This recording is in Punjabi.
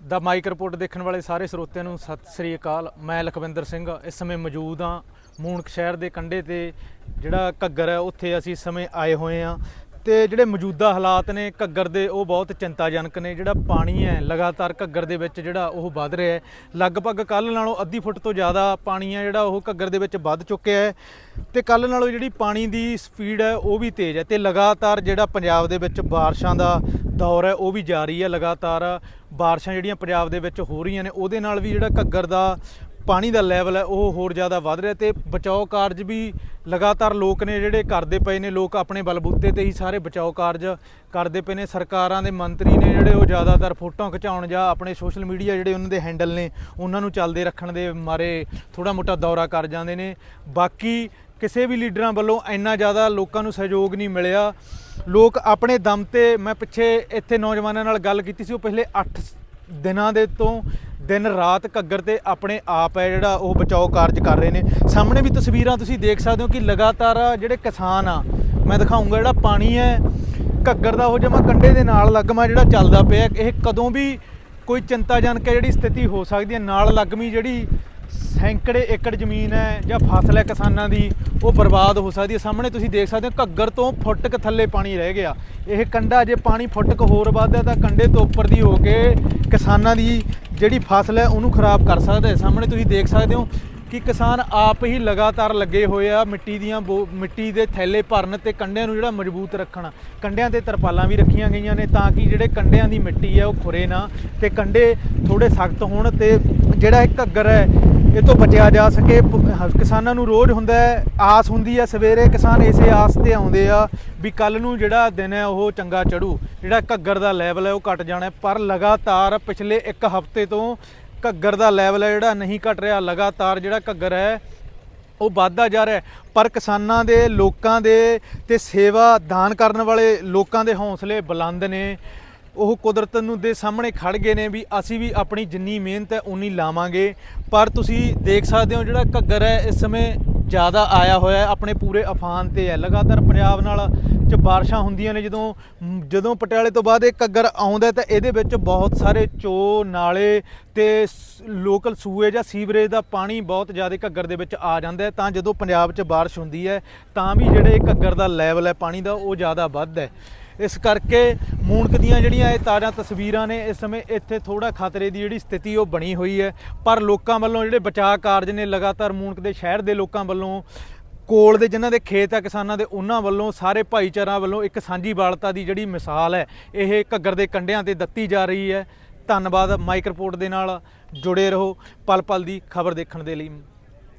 ਦਾ ਮਾਈਕ ਰਿਪੋਰਟ ਦੇਖਣ ਵਾਲੇ ਸਾਰੇ ਸਰੋਤਿਆਂ ਨੂੰ ਸਤਿ ਸ੍ਰੀ ਅਕਾਲ। ਮੈਂ ਲਖਵਿੰਦਰ ਸਿੰਘ, ਇਸ ਸਮੇਂ ਮੌਜੂਦ ਹਾਂ ਮੂਣਕ ਸ਼ਹਿਰ ਦੇ ਕੰਢੇ ਤੇ, ਜਿਹੜਾ ਘੱਗਰ ਹੈ, ਉੱਥੇ ਅਸੀਂ ਇਸ ਸਮੇਂ ਆਏ ਹੋਏ ਹਾਂ ਤੇ ਜਿਹੜੇ ਮੌਜੂਦਾ ਹਾਲਾਤ ਨੇ ਘੱਗਰ ਦੇ, ਉਹ ਬਹੁਤ ਚਿੰਤਾਜਨਕ ਨੇ। ਜਿਹੜਾ ਪਾਣੀ ਹੈ, ਲਗਾਤਾਰ ਘੱਗਰ ਦੇ ਵਿੱਚ ਜਿਹੜਾ ਉਹ ਵੱਧ ਰਿਹਾ ਹੈ। ਲਗਭਗ ਕੱਲ ਨਾਲੋਂ ਅੱਧੀ ਫੁੱਟ ਤੋਂ ਜ਼ਿਆਦਾ ਪਾਣੀ ਹੈ, ਜਿਹੜਾ ਉਹ ਘੱਗਰ ਦੇ ਵਿੱਚ ਵੱਧ ਚੁੱਕਿਆ ਹੈ ਤੇ ਕੱਲ ਨਾਲੋਂ ਜਿਹੜੀ ਪਾਣੀ ਦੀ ਸਪੀਡ ਹੈ, ਉਹ ਵੀ ਤੇਜ਼ ਹੈ ਤੇ ਲਗਾਤਾਰ ਜਿਹੜਾ ਪੰਜਾਬ ਦੇ ਵਿੱਚ ਬਾਰਿਸ਼ਾਂ ਦਾ ਦੌਰ ਹੈ, ਉਹ ਵੀ ਜਾਰੀ ਹੈ ਲਗਾਤਾਰ। ਬਾਰਿਸ਼ਾਂ ਜਿਹੜੀਆਂ ਪੰਜਾਬ ਦੇ ਵਿੱਚ ਹੋ ਰਹੀਆਂ ਨੇ, ਉਹਦੇ ਨਾਲ ਵੀ ਜਿਹੜਾ ਘੱਗਰ ਦਾ ਪਾਣੀ ਦਾ ਲੈਵਲ ਹੈ, ਉਹ ਹੋਰ ਜ਼ਿਆਦਾ ਵੱਧ ਰਿਹਾ ਤੇ ਬਚਾਓ ਕਾਰਜ ਵੀ ਲਗਾਤਾਰ ਲੋਕ ਨੇ ਜਿਹੜੇ ਕਰਦੇ ਪਏ ਨੇ, ਲੋਕ ਆਪਣੇ ਬਲਬੂਤੇ ਤੇ ਹੀ ਸਾਰੇ ਬਚਾਓ ਕਾਰਜ ਕਰਦੇ ਪਏ ਨੇ। ਸਰਕਾਰਾਂ ਦੇ ਮੰਤਰੀ ਨੇ ਜਿਹੜੇ ਉਹ ਜ਼ਿਆਦਾਤਰ ਫੋਟੋਆਂ ਖਿਚਾਉਣ ਜਾਂ ਆਪਣੇ ਸੋਸ਼ਲ ਮੀਡੀਆ ਜਿਹੜੇ ਉਹਨਾਂ ਦੇ ਹੈਂਡਲ ਨੇ, ਉਹਨਾਂ ਨੂੰ ਚੱਲਦੇ ਰੱਖਣ ਦੇ ਮਾਰੇ ਥੋੜਾ ਮੋਟਾ ਦੌਰਾ ਕਰ ਜਾਂਦੇ ਨੇ। ਬਾਕੀ ਕਿਸੇ ਵੀ ਲੀਡਰਾਂ ਵੱਲੋਂ ਇੰਨਾ ਜ਼ਿਆਦਾ ਲੋਕਾਂ ਨੂੰ ਸਹਿਯੋਗ ਨਹੀਂ ਮਿਲਿਆ। ਲੋਕ ਆਪਣੇ ਦਮ ਤੇ, ਮੈਂ ਪਿੱਛੇ ਇੱਥੇ ਨੌਜਵਾਨਾਂ ਨਾਲ ਗੱਲ ਕੀਤੀ ਸੀ, ਉਹ ਪਿਛਲੇ 8 ਦਿਨਾਂ ਦੇ ਤੋਂ ਦਿਨ ਰਾਤ ਘੱਗਰ ਤੇ ਆਪਣੇ ਆਪ ਹੈ, ਜਿਹੜਾ ਉਹ ਬਚਾਓ ਕਾਰਜ ਕਰ ਰਹੇ ਨੇ। ਸਾਹਮਣੇ ਵੀ ਤਸਵੀਰਾਂ ਤੁਸੀਂ ਦੇਖ ਸਕਦੇ ਹੋ ਕਿ ਲਗਾਤਾਰ ਜਿਹੜੇ ਕਿਸਾਨ ਆ, ਮੈਂ ਦਿਖਾਉਂਗਾ ਜਿਹੜਾ ਪਾਣੀ ਹੈ, ਘੱਗਰ ਦਾ ਉਹ ਜਮਾ ਕੰਡੇ ਦੇ ਨਾਲ ਲੱਗਮਾ ਜਿਹੜਾ ਚੱਲਦਾ ਪਿਆ, ਇਹ ਕਦੋਂ ਵੀ ਕੋਈ ਚਿੰਤਾਜਨਕ ਹੈ, ਜਿਹੜੀ ਸਥਿਤੀ ਹੋ ਸਕਦੀ ਹੈ, ਨਾਲ ਲੱਗਮੀ ਜਿਹੜੀ ਸੈਂਕੜੇ ਏਕੜ ਜ਼ਮੀਨ ਹੈ ਜਾਂ ਫਸਲ ਹੈ ਕਿਸਾਨਾਂ ਦੀ ਉਹ ਬਰਬਾਦ ਹੋ ਸਕਦੀ ਹੈ। ਸਾਹਮਣੇ ਤੁਸੀਂ ਦੇਖ ਸਕਦੇ ਹੋ ਘੱਗਰ ਤੋਂ ਫੁੱਟ ਕੁ ਥੱਲੇ ਪਾਣੀ ਰਹਿ ਗਿਆ। ਇਹ ਕੰਡਾ ਜੇ ਪਾਣੀ ਫੁੱਟ ਕੁ ਹੋਰ ਵੱਧਦਾ ਤਾਂ ਕੰਡੇ ਤੋਂ ਉੱਪਰ ਦੀ ਹੋ ਕੇ ਕਿਸਾਨਾਂ ਦੀ ਜਿਹੜੀ ਫਸਲ ਹੈ ਉਹਨੂੰ ਖਰਾਬ ਕਰ ਸਕਦਾ ਹੈ। ਸਾਹਮਣੇ ਤੁਸੀਂ ਦੇਖ ਸਕਦੇ ਹੋ ਕਿ ਕਿਸਾਨ ਆਪ ਹੀ ਲਗਾਤਾਰ ਲੱਗੇ ਹੋਏ ਆ ਮਿੱਟੀ ਦੀਆਂ ਬੋ- ਮਿੱਟੀ ਦੇ ਥੈਲੇ ਭਰਨ ਤੇ ਕੰਡਿਆਂ ਨੂੰ ਜਿਹੜਾ ਮਜ਼ਬੂਤ ਰੱਖਣ। ਕੰਡਿਆਂ ਤੇ ਤਰਪਾਲਾਂ ਵੀ ਰੱਖੀਆਂ ਗਈਆਂ ਨੇ ਤਾਂ ਕਿ ਜਿਹੜੇ ਕੰਡਿਆਂ ਦੀ ਮਿੱਟੀ ਹੈ ਉਹ ਖੁਰੇ ਨਾ ਤੇ ਕੰਡੇ ਥੋੜੇ ਸਖਤ ਹੋਣ ਤੇ ਜਿਹੜਾ ਇਹ ਘੱਗਰ ਹੈ ਇਹ ਤੋਂ ਬਚਿਆ ਜਾ ਸਕੇ। ਕਿਸਾਨਾਂ ਨੂੰ ਰੋਜ਼ ਹੁੰਦਾ ਆਸ ਹੁੰਦੀ ਆ ਸਵੇਰੇ ਕਿਸਾਨ ਇਸੇ ਆਸ ਤੇ ਆਉਂਦੇ ਆ ਵੀ ਕੱਲ ਨੂੰ ਜਿਹੜਾ ਦਿਨ ਹੈ ਉਹ ਚੰਗਾ ਚੜੂ। ਜਿਹੜਾ ਘੱਗਰ ਦਾ ਲੈਵਲ ਹੈ ਉਹ ਘਟ ਜਾਣਾ ਪਰ ਲਗਾਤਾਰ ਪਿਛਲੇ 1 ਹਫ਼ਤੇ ਤੋਂ ਘੱਗਰ ਦਾ ਲੈਵਲ ਹੈ ਜਿਹੜਾ ਨਹੀਂ ਘਟ ਰਿਹਾ, ਲਗਾਤਾਰ ਜਿਹੜਾ ਘੱਗਰ ਹੈ, ਉਹ ਵੱਧਦਾ ਜਾ ਰਿਹਾ ਪਰ ਕਿਸਾਨਾਂ ਦੇ, ਲੋਕਾਂ ਦੇ ਤੇ ਸੇਵਾ ਦਾਨ ਕਰਨ ਵਾਲੇ ਲੋਕਾਂ ਦੇ ਹੌਸਲੇ ਬੁਲੰਦ ਨੇ। ਉਹ ਕੁਦਰਤ ਨੂੰ ਦੇ ਸਾਹਮਣੇ ਖੜ ਗਏ ਨੇ ਵੀ ਅਸੀਂ ਵੀ ਆਪਣੀ ਜਿੰਨੀ ਮਿਹਨਤ ਹੈ, ਉਨੀ ਲਾਵਾਂਗੇ। ਪਰ ਤੁਸੀਂ ਦੇਖ ਸਕਦੇ ਹੋ ਜਿਹੜਾ ਘੱਗਰ ਹੈ, ਇਸ ਸਮੇਂ ਜ਼ਿਆਦਾ ਆਇਆ ਹੋਇਆ ਆਪਣੇ ਪੂਰੇ ਅਫਾਨ ਤੇ ਹੈ। ਲਗਾਤਾਰ ਪੰਜਾਬ ਨਾਲ ਚ ਬਾਰਿਸ਼ਾਂ ਹੁੰਦੀਆਂ ਨੇ। ਜਦੋਂ ਜਦੋਂ ਪਟਿਆਲੇ ਤੋਂ ਬਾਅਦ ਇਹ ਘੱਗਰ ਆਉਂਦਾ ਤਾਂ ਇਹਦੇ ਵਿੱਚ ਬਹੁਤ ਸਾਰੇ ਚੋ ਨਾਲੇ ਤੇ ਲੋਕਲ ਸੂਏ ਜਾਂ ਸੀਵਰੇਜ ਦਾ ਪਾਣੀ ਬਹੁਤ ਜ਼ਿਆਦਾ ਘੱਗਰ ਦੇ ਵਿੱਚ ਆ ਜਾਂਦਾ ਹੈ। ਤਾਂ ਜਦੋਂ ਪੰਜਾਬ 'ਚ ਬਾਰਿਸ਼ ਹੁੰਦੀ ਹੈ, ਤਾਂ ਵੀ ਜਿਹੜੇ ਇਹ ਘੱਗਰ ਦਾ ਲੈਵਲ ਹੈ, ਪਾਣੀ ਦਾ, ਉਹ ਜ਼ਿਆਦਾ ਵੱਧਦਾ ਹੈ। ਇਸ ਕਰਕੇ ਮੂਣਕ ਦੀਆਂ ਜਿਹੜੀਆਂ ਇਹ ਤਾਜ਼ਾ ਤਸਵੀਰਾਂ ਨੇ, ਇਸ ਸਮੇਂ ਇੱਥੇ ਥੋੜਾ ਖਤਰੇ ਦੀ ਜਿਹੜੀ ਸਥਿਤੀ ਉਹ ਬਣੀ ਹੋਈ ਹੈ। ਪਰ ਲੋਕਾਂ ਵੱਲੋਂ ਜਿਹੜੇ ਬਚਾਅ ਕਾਰਜ ਨੇ, ਲਗਾਤਾਰ ਮੂਣਕ ਦੇ ਸ਼ਹਿਰ ਦੇ ਲੋਕਾਂ ਵੱਲੋਂ, ਕੋਲ ਦੇ ਜਿਨ੍ਹਾਂ ਦੇ ਖੇਤ ਆ ਕਿਸਾਨਾਂ ਦੇ, ਉਹਨਾਂ ਵੱਲੋਂ, ਸਾਰੇ ਭਾਈਚਾਰਾ ਵੱਲੋਂ ਇੱਕ ਸਾਂਝੀ ਵਾਲਤਾ ਦੀ ਜਿਹੜੀ ਮਿਸਾਲ ਹੈ, ਇਹ ਘੱਗਰ ਦੇ ਕੰਢਿਆਂ ਤੇ ਦਿੱਤੀ ਜਾ ਰਹੀ ਹੈ। ਧੰਨਵਾਦ, ਮਾਈਕ ਰਿਪੋਰਟ ਦੇ ਨਾਲ ਜੁੜੇ ਰਹੋ ਪਲ ਪਲ ਦੀ ਖਬਰ ਦੇਖਣ ਦੇ ਲਈ।